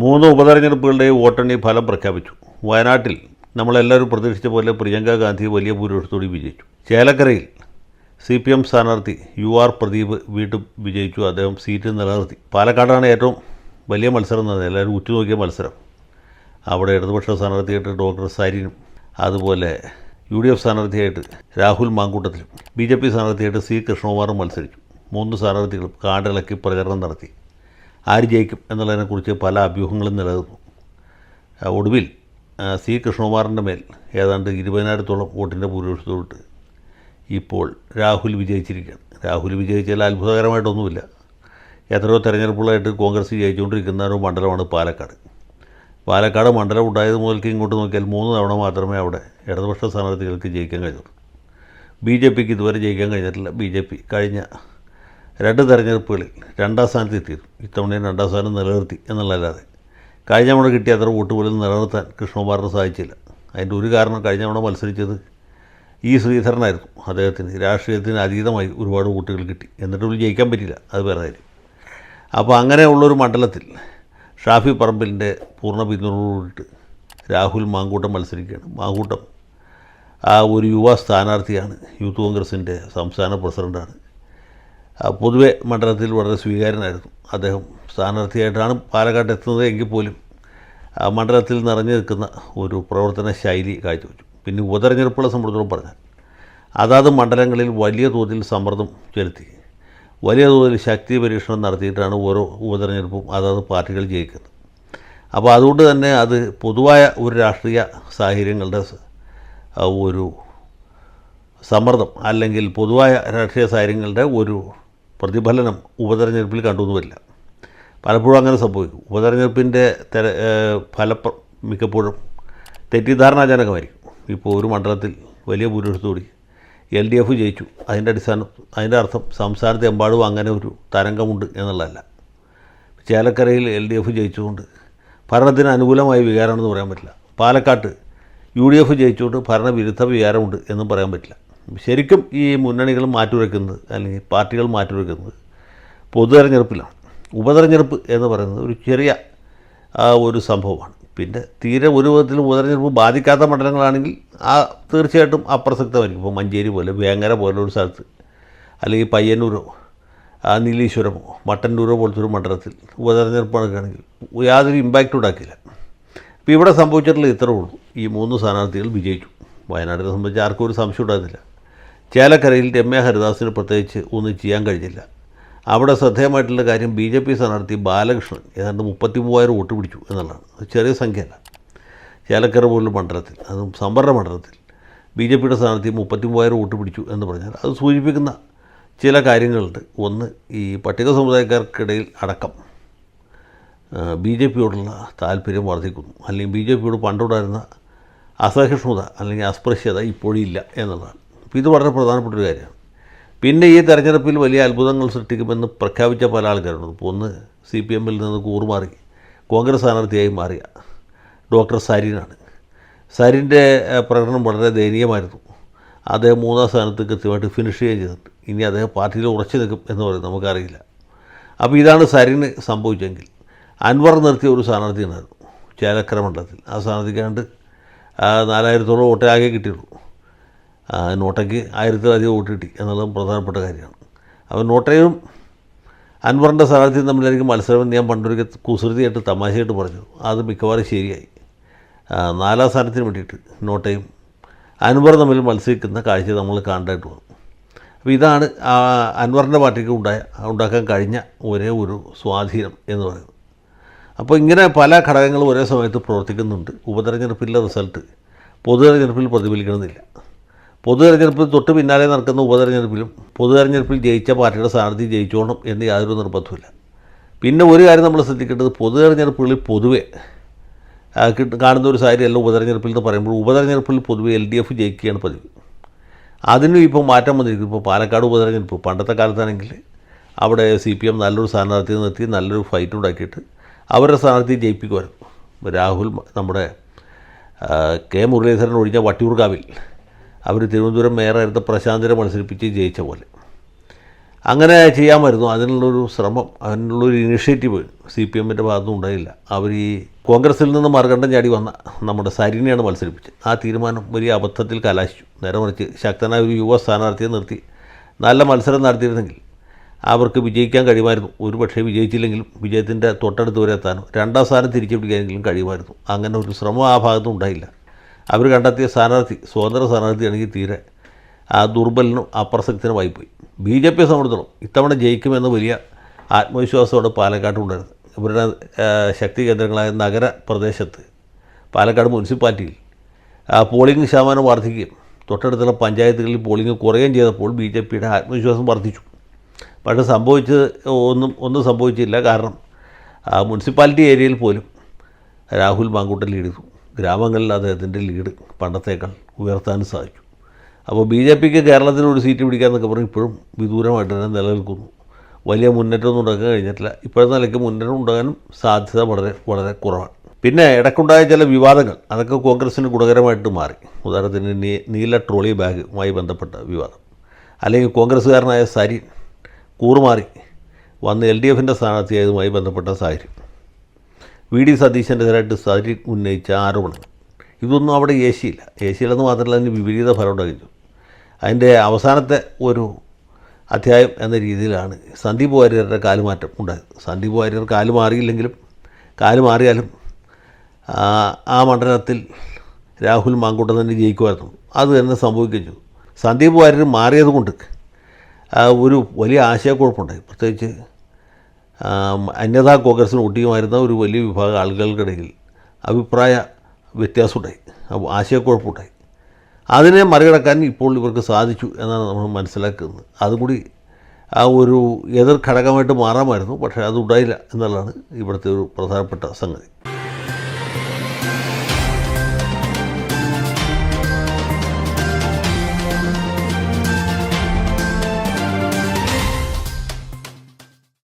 മൂന്ന് ഉപതെരഞ്ഞെടുപ്പുകളുടെയും വോട്ടെണ്ണി ഫലം പ്രഖ്യാപിച്ചു. വയനാട്ടിൽ നമ്മളെല്ലാവരും പ്രതീക്ഷിച്ച പോലെ പ്രിയങ്ക ഗാന്ധി വലിയ ഭൂരിപക്ഷത്തോടെ വിജയിച്ചു. ചേലക്കരയിൽ സി പി എം സ്ഥാനാർത്ഥി യു ആർ പ്രദീപ് വീണ്ടും വിജയിച്ചു. അദ്ദേഹം സീറ്റ് നിലനിർത്തി. പാലക്കാടാണ് ഏറ്റവും വലിയ മത്സരം നടന്നത് എല്ലാവരും ഉറ്റുനോക്കിയ മത്സരം. അവിടെ ഇടതുപക്ഷ സ്ഥാനാർത്ഥിയായിട്ട് ഡോക്ടർ സരിനും അതുപോലെ യു ഡി എഫ് സ്ഥാനാർത്ഥിയായിട്ട് രാഹുൽ മാങ്കൂട്ടത്തിലും ബി ജെ പി സ്ഥാനാർത്ഥിയായിട്ട് സി കൃഷ്ണകുമാറും മത്സരിച്ചു മൂന്ന് സ്ഥാനാർത്ഥികളും കാടിളക്കി പ്രചരണം നടത്തി. ആര് ജയിക്കും എന്നുള്ളതിനെക്കുറിച്ച് പല അഭ്യൂഹങ്ങളും നിലനിന്നു. ഒടുവിൽ സി കൃഷ്ണകുമാറിന്റെ മേൽ ഏതാണ്ട് ഇരുപതിനായിരത്തോളം വോട്ടിന്റെ ഭൂരിപക്ഷത്തോട്ട് ഇപ്പോൾ രാഹുൽ വിജയിച്ചിരിക്കുകയാണ്. രാഹുൽ വിജയിച്ചാൽ അത്ഭുതകരമായിട്ടൊന്നുമില്ല. എത്രയോ തെരഞ്ഞെടുപ്പുകളായിട്ട് കോൺഗ്രസ് ജയിച്ചുകൊണ്ടിരിക്കുന്ന ഒരു മണ്ഡലമാണ് പാലക്കാട്. പാലക്കാട് മണ്ഡലം ഉണ്ടായത് മുതൽക്ക് ഇങ്ങോട്ട് നോക്കിയാൽ മൂന്ന് തവണ മാത്രമേ അവിടെ ഇടതുപക്ഷ സ്ഥാനാർത്ഥികൾക്ക് ജയിക്കാൻ കഴിഞ്ഞുള്ളൂ. ബി ജെ പിക്ക് ഇതുവരെ ജയിക്കാൻ കഴിഞ്ഞിട്ടില്ല. ബി ജെ പി കഴിഞ്ഞ രണ്ട് തെരഞ്ഞെടുപ്പുകളിൽ രണ്ടാം സ്ഥാനത്ത് എത്തിയിരുന്നു. ഇത്തവണയും രണ്ടാം സ്ഥാനം നിലനിർത്തി എന്നുള്ളതല്ലാതെ. കഴിഞ്ഞ തവണ കിട്ടിയ അത്ര വോട്ട് പോലും നിലനിർത്താൻ കൃഷ്ണകുമാറിന് സാധിച്ചില്ല. അതിന്റെ ഒരു കാരണം കഴിഞ്ഞ തവണ മത്സരിച്ചത് ഇ ശ്രീധരനായിരുന്നു. അദ്ദേഹത്തിന് രാഷ്ട്രീയത്തിന് അതീതമായി ഒരുപാട് വോട്ടുകൾ കിട്ടി. എന്നിട്ട് പോലും ജയിക്കാൻ പറ്റില്ല അത് വേറെ കാര്യം. അപ്പോൾ അങ്ങനെയുള്ളൊരു മണ്ഡലത്തിൽ ഷാഫി പറമ്പിലിന്റെ പൂർണ പിന്തുണയോടുകൂടിയിട്ട് രാഹുൽ മാങ്കൂട്ടം മത്സരിക്കുകയാണ്. മാങ്കൂട്ടം ആ ഒരു യുവ സ്ഥാനാർത്ഥിയാണ് യൂത്ത് കോൺഗ്രസിന്റെ സംസ്ഥാന പ്രസിഡന്റാണ്. പൊതുവെ മണ്ഡലത്തിൽ വളരെ സ്വീകാര്യനായിരുന്നു. അദ്ദേഹം സ്ഥാനാർത്ഥിയായിട്ടാണ് പാലക്കാട്ട് എത്തുന്നത് എങ്കിൽ പോലും മണ്ഡലത്തിൽ നിറഞ്ഞു നിൽക്കുന്ന ഒരു പ്രവർത്തന ശൈലി കാഴ്ചവെച്ചു. പിന്നെ ഉപതെരഞ്ഞെടുപ്പുകളെ സംബന്ധിച്ചോളം പറഞ്ഞാൽ അതാത് മണ്ഡലങ്ങളിൽ വലിയ തോതിൽ സമ്മർദ്ദം ചെലുത്തി. വലിയ തോതിൽ ശക്തി പരീക്ഷണം നടത്തിയിട്ടാണ് ഓരോ ഉപതെരഞ്ഞെടുപ്പും അതാത് പാർട്ടികൾ ജയിക്കുന്നത്. അപ്പോൾ അതുകൊണ്ട് തന്നെ അത് പൊതുവായ ഒരു രാഷ്ട്രീയ സാഹചര്യങ്ങളുടെ ഒരു സമ്മർദ്ദം അല്ലെങ്കിൽ പൊതുവായ രാഷ്ട്രീയ സാഹചര്യങ്ങളുടെ ഒരു പ്രതിഫലനം ഉപതെരഞ്ഞെടുപ്പിൽ കണ്ടുവന്നു വരില്ല പലപ്പോഴും അങ്ങനെ സംഭവിക്കും. ഉപതെരഞ്ഞെടുപ്പിന്റെ തെര ഫല മിക്കപ്പോഴും തെറ്റിദ്ധാരണാജനകമായിരിക്കും. ഇപ്പോൾ ഒരു മണ്ഡലത്തിൽ വലിയ ഭൂരിപക്ഷത്തോടി എൽ ഡി എഫ് ജയിച്ചു. അതിന്റെ അടിസ്ഥാനം അതിന്റെ അർത്ഥം സംസ്ഥാനത്തെ എമ്പാടും അങ്ങനെ ഒരു തരംഗമുണ്ട് എന്നുള്ളതല്ല. ചേലക്കരയിൽ എൽ ഡി എഫ് ജയിച്ചുകൊണ്ട് ഭരണത്തിന് അനുകൂലമായ വികാരമാണെന്ന് പറയാൻ പറ്റില്ല. പാലക്കാട്ട് യു ഡി എഫ് ജയിച്ചുകൊണ്ട് ഭരണവിരുദ്ധ വികാരമുണ്ട് എന്നും പറയാൻ പറ്റില്ല. ശരിക്കും ഈ മുന്നണികൾ മാറ്റിവെക്കുന്നത് അല്ലെങ്കിൽ പാർട്ടികൾ മാറ്റിവെക്കുന്നത് പൊതു തെരഞ്ഞെടുപ്പിലാണ് ഉപതെരഞ്ഞെടുപ്പ് എന്ന് പറയുന്നത് ഒരു ചെറിയ ഒരു സംഭവമാണ്. പിന്നെ തീരെ ഒരു വിധത്തിലും ഉപതെരഞ്ഞെടുപ്പ് ബാധിക്കാത്ത മണ്ഡലങ്ങളാണെങ്കിൽ ആ തീർച്ചയായിട്ടും അപ്രസക്തമായിരിക്കും. ഇപ്പോൾ മഞ്ചേരി പോലെ വേങ്ങര പോലെ ഒരു സ്ഥലത്ത് അല്ലെങ്കിൽ പയ്യന്നൂരോ നീലീശ്വരമോ മട്ടന്നൂരോ പോലത്തെ ഒരു മണ്ഡലത്തിൽ ഉപതെരഞ്ഞെടുപ്പ് നടക്കുകയാണെങ്കിൽ യാതൊരു ഇമ്പാക്റ്റ് ഉണ്ടാക്കില്ല അപ്പോൾ ഇവിടെ സംഭവിച്ചിട്ടുള്ളത് ഇത്രേ ഉള്ളൂ. ഈ മൂന്ന് സ്ഥാനാർത്ഥികൾ വിജയിച്ചു. വയനാടിനെ സംബന്ധിച്ച് ആർക്കും ഒരു സംശയം ഉണ്ടാകുന്നില്ല ചേലക്കരയിൽ രമ്യ ഹരിദാസിന് പ്രത്യേകിച്ച് ഒന്നും ചെയ്യാൻ കഴിഞ്ഞില്ല. അവിടെ ശ്രദ്ധേയമായിട്ടുള്ള കാര്യം ബി ജെ പി സ്ഥാനാർത്ഥി ബാലകൃഷ്ണൻ ഏതാണ്ട് മുപ്പത്തി മൂവായിരം വോട്ട് പിടിച്ചു എന്നുള്ളതാണ്. അത് ചെറിയ സംഖ്യയല്ല. ചേലക്കര പോലുള്ള മണ്ഡലത്തിൽ അതും സംവരണ മണ്ഡലത്തിൽ ബി ജെ പിയുടെ സ്ഥാനാർത്ഥി മുപ്പത്തി മൂവായിരം വോട്ട് പിടിച്ചു എന്ന് പറഞ്ഞാൽ അത് സൂചിപ്പിക്കുന്ന ചില കാര്യങ്ങളുണ്ട്. ഒന്ന് ഈ പട്ടിക സമുദായക്കാർക്കിടയിൽ അടക്കം ബി ജെ പിയോടുള്ള താല്പര്യം വർദ്ധിക്കുന്നു. അല്ലെങ്കിൽ ബി ജെ പിയോട് പണ്ടുണ്ടായിരുന്ന അസഹിഷ്ണുത അല്ലെങ്കിൽ അസ്പൃശ്യത ഇപ്പോഴില്ല എന്നുള്ളതാണ്. ഇത് വളരെ പ്രധാനപ്പെട്ട ഒരു കാര്യമാണ് പിന്നെ ഈ തെരഞ്ഞെടുപ്പിൽ വലിയ അത്ഭുതങ്ങൾ സൃഷ്ടിക്കുമെന്ന് പ്രഖ്യാപിച്ച പല ആൾക്കാരുണ്ട്. ഇപ്പോൾ ഒന്ന് സി പി എമ്മിൽ നിന്ന് കൂറുമാറി കോൺഗ്രസ് സ്ഥാനാർത്ഥിയായി മാറിയ ഡോക്ടർ സരീനാണ്. സരിന്റെ പ്രകടനം വളരെ ദയനീയമായിരുന്നു. അദ്ദേഹം മൂന്നാം സ്ഥാനത്ത് കൃത്യമായിട്ട് ഫിനിഷ് ചെയ്യുകയും ചെയ്തിട്ടുണ്ട്. ഇനി അദ്ദേഹം പാർട്ടിയിൽ ഉറച്ചു നിൽക്കും എന്ന് പറയുന്നത് നമുക്കറിയില്ല. അപ്പോൾ ഇതാണ് സരിന് സംഭവിച്ചെങ്കിൽ. അൻവർ നിർത്തിയ ഒരു സ്ഥാനാർത്ഥി ഉണ്ടായിരുന്നു ചേലക്കര മണ്ഡലത്തിൽ. ആ സ്ഥാനാർത്ഥിക്കാണ്ട് നാലായിരത്തോളം വോട്ടേ ആകെ കിട്ടിയുള്ളൂ നോട്ടയ്ക്ക് ആയിരത്തിലധികം വോട്ട് കിട്ടി എന്നുള്ളത് പ്രധാനപ്പെട്ട കാര്യമാണ്. അപ്പോൾ നോട്ടയും അൻവറിന്റെ സ്ഥാനാർത്ഥിയും തമ്മിലായിരിക്കും മത്സരം ഞാൻ പണ്ടൊരിക്കൽ കുസൃതിയായിട്ട് തമാശയായിട്ട് പറഞ്ഞു. അത് മിക്കവാറും ശരിയായി. നാലാം സ്ഥാനത്തിന് വേണ്ടിയിട്ട് നോട്ടയും അൻവർ തമ്മിൽ മത്സരിക്കുന്ന കാഴ്ച നമ്മൾ കാണേണ്ടതായിട്ട് വന്നു. അപ്പോൾ ഇതാണ് അൻവറിന്റെ പാർട്ടിക്ക് ഉണ്ടായ ഉണ്ടാക്കാൻ കഴിഞ്ഞ ഒരേ ഒരു സ്വാധീനം എന്ന് പറയുന്നത്. അപ്പോൾ ഇങ്ങനെ പല ഘടകങ്ങളും ഒരേ സമയത്ത് പ്രവർത്തിക്കുന്നുണ്ട്. ഉപതെരഞ്ഞെടുപ്പിലെ റിസൾട്ട് പൊതുതെരഞ്ഞെടുപ്പിൽ പ്രതിഫലിക്കണമെന്നില്ല. പൊതു തെരഞ്ഞെടുപ്പിൽ തൊട്ട് പിന്നാലെ നടക്കുന്ന ഉപതെരഞ്ഞെടുപ്പിലും പൊതു തെരഞ്ഞെടുപ്പിൽ ജയിച്ച പാർട്ടിയുടെ സ്ഥാനാർത്ഥി ജയിച്ചോണം എന്ന് യാതൊരു നിർബന്ധമില്ല പിന്നെ ഒരു കാര്യം നമ്മൾ ശ്രദ്ധിക്കേണ്ടത് പൊതു തെരഞ്ഞെടുപ്പുകളിൽ പൊതുവെ കാണുന്ന ഒരു സാഹചര്യമല്ല ഉപതെരഞ്ഞെടുപ്പിൽ എന്ന് പറയുമ്പോൾ ഉപതെരഞ്ഞെടുപ്പിൽ പൊതുവെ എൽ ഡി എഫ് ജയിക്കുകയാണ് പതിവ്. അതിനും ഇപ്പോൾ മാറ്റം വന്നിരിക്കും ഇപ്പോൾ പാലക്കാട് ഉപതെരഞ്ഞെടുപ്പ് പണ്ടത്തെ കാലത്താണെങ്കിൽ അവിടെ സി പി എം നല്ലൊരു സ്ഥാനാർത്ഥിയെ നിർത്തി നല്ലൊരു ഫൈറ്റ് ഉണ്ടാക്കിയിട്ട് അവരുടെ സ്ഥാനാർത്ഥിയെ ജയിപ്പിക്കുമായിരുന്നു. രാഹുൽ നമ്മുടെ കെ മുരളീധരൻ ഒഴിഞ്ഞ വട്ടിയൂർക്കാവിൽ അവർ തിരുവനന്തപുരം മേയറായിരുന്ന പ്രശാന്തിനെ മത്സരിപ്പിച്ച് ജയിച്ച പോലെ. അങ്ങനെ ചെയ്യാമായിരുന്നു അതിനുള്ളൊരു ശ്രമം അതിനുള്ളൊരു ഇനിഷ്യേറ്റീവ് സി പി എമ്മിന്റെ ഭാഗത്തും ഉണ്ടായില്ല. അവർ ഈ കോൺഗ്രസിൽ നിന്ന് മറുകണ്ഠം ചാടി വന്ന നമ്മുടെ സരിനെയാണ് മത്സരിപ്പിച്ചത്. ആ തീരുമാനം വലിയ അബദ്ധത്തിൽ കലാശിച്ചു. നേരെ മറിച്ച് ശക്തനായ ഒരു യുവ സ്ഥാനാർത്ഥിയെ നിർത്തി. നല്ല മത്സരം നടത്തിയിരുന്നെങ്കിൽ അവർക്ക് വിജയിക്കാൻ കഴിയുമായിരുന്നു. ഒരു പക്ഷേ വിജയിച്ചില്ലെങ്കിലും വിജയത്തിന്റെ തൊട്ടടുത്ത് വരെ എത്താനോ രണ്ടാം സ്ഥാനം തിരിച്ചു പിടിക്കാനെങ്കിലും കഴിയുമായിരുന്നു. അങ്ങനെ ഒരു ശ്രമം ആ ഭാഗത്തും ഉണ്ടായില്ല. അവർ കണ്ടെത്തിയ സ്ഥാനാർത്ഥി സ്വതന്ത്ര സ്ഥാനാർത്ഥിയാണെങ്കിൽ തീരെ ആ ദുർബലനും അപ്രസക്തനുമായി പോയി ബി ജെ പിയെ സംബന്ധിച്ചിടത്തോളം ഇത്തവണ ജയിക്കുമെന്ന വലിയ ആത്മവിശ്വാസമാണ് പാലക്കാട്ടുണ്ടായിരുന്നത് ഇവരുടെ ശക്തി കേന്ദ്രങ്ങളായ നഗര പ്രദേശത്ത് പാലക്കാട് മുനിസിപ്പാലിറ്റിയിൽ പോളിംഗ് ശതമാനം വർദ്ധിക്കുകയും തൊട്ടടുത്തുള്ള പഞ്ചായത്തുകളിൽ പോളിംഗ് കുറയുകയും ചെയ്തപ്പോൾ ബി ജെ പിയുടെ ആത്മവിശ്വാസം വർദ്ധിച്ചു. പക്ഷേ സംഭവിച്ചത് ഒന്നും ഒന്നും സംഭവിച്ചില്ല. കാരണം മുനിസിപ്പാലിറ്റി ഏരിയയിൽ പോലും രാഹുൽ മാങ്കൂട്ടൻ ലീഡ് ചെയ്തു. ഗ്രാമങ്ങളിൽ അദ്ദേഹത്തിന്റെ ലീഡ് പണ്ടത്തേക്കാൾ ഉയർത്താനും സാധിക്കും. അപ്പോൾ ബി ജെ പിക്ക് കേരളത്തിൽ ഒരു സീറ്റ് പിടിക്കാമെന്നൊക്കെ പറഞ്ഞ് ഇപ്പോഴും വിദൂരമായിട്ട് തന്നെ നിലനിൽക്കുന്നു. വലിയ മുന്നേറ്റമൊന്നും ഉണ്ടാക്കാൻ കഴിഞ്ഞിട്ടില്ല. ഇപ്പോഴത്തെ നിലയ്ക്ക് മുന്നേറ്റം ഉണ്ടാകാനും സാധ്യത വളരെ വളരെ കുറവാണ്. പിന്നെ ഇടയ്ക്കുണ്ടായ ചില വിവാദങ്ങൾ അതൊക്കെ കോൺഗ്രസിന് ഗുണകരമായിട്ട് മാറി. ഉദാഹരണത്തിന് നീല ട്രോളി ബാഗുമായി ബന്ധപ്പെട്ട വിവാദം. അല്ലെങ്കിൽ കോൺഗ്രസ്സുകാരനായ സരിൻ കൂറുമാറി വന്ന് എൽ ഡി എഫിന്റെ സ്ഥാനാർത്ഥിയായതുമായി ബന്ധപ്പെട്ട സാഹചര്യം. വി ഡി സതീശന്റെതിരായിട്ട് സതി ഉന്നയിച്ച ആരോപണങ്ങൾ ഇതൊന്നും അവിടെ ഏശിയില്ല. ഏശിയിലെന്ന് മാത്രമല്ല അതിന് വിപരീത ഫലം ഉണ്ടായിരുന്നു അതിന്റെ അവസാനത്തെ ഒരു അധ്യായം എന്ന രീതിയിലാണ് സന്ദീപ് വാര്യരുടെ കാലുമാറ്റം ഉണ്ടായത്. സന്ദീപ് വാര്യർ കാൽ മാറിയില്ലെങ്കിലും കാൽ മാറിയാലും ആ, മണ്ഡലത്തിൽ രാഹുൽ മാങ്കൂട്ടം തന്നെ ജയിക്കുമായിരുന്നു. അത് തന്നെ സംഭവിക്കുകയും ചെയ്തു. സന്ദീപ് വാര്യർ മാറിയത് കൊണ്ട് ആ, ഒരു വലിയ ആശയക്കുഴപ്പമുണ്ടായി. പ്രത്യേകിച്ച് അന്യതാ കോൺഗ്രസിന് ഒട്ടിയുമായിരുന്ന ഒരു വലിയ വിഭാഗം ആളുകൾക്കിടയിൽ അഭിപ്രായ വ്യത്യാസമുണ്ടായി. ആശയക്കുഴപ്പമുണ്ടായി. അതിനെ മറികടക്കാൻ ഇപ്പോൾ ഇവർക്ക് സാധിച്ചു എന്നാണ് നമ്മൾ മനസ്സിലാക്കുന്നത്. അതും കൂടി ആ ഒരു എതിർ ഘടകമായിട്ട് മാറാമായിരുന്നു പക്ഷേ അതുണ്ടായില്ല എന്നുള്ളതാണ് ഇവിടുത്തെ ഒരു പ്രധാനപ്പെട്ട സംഗതി.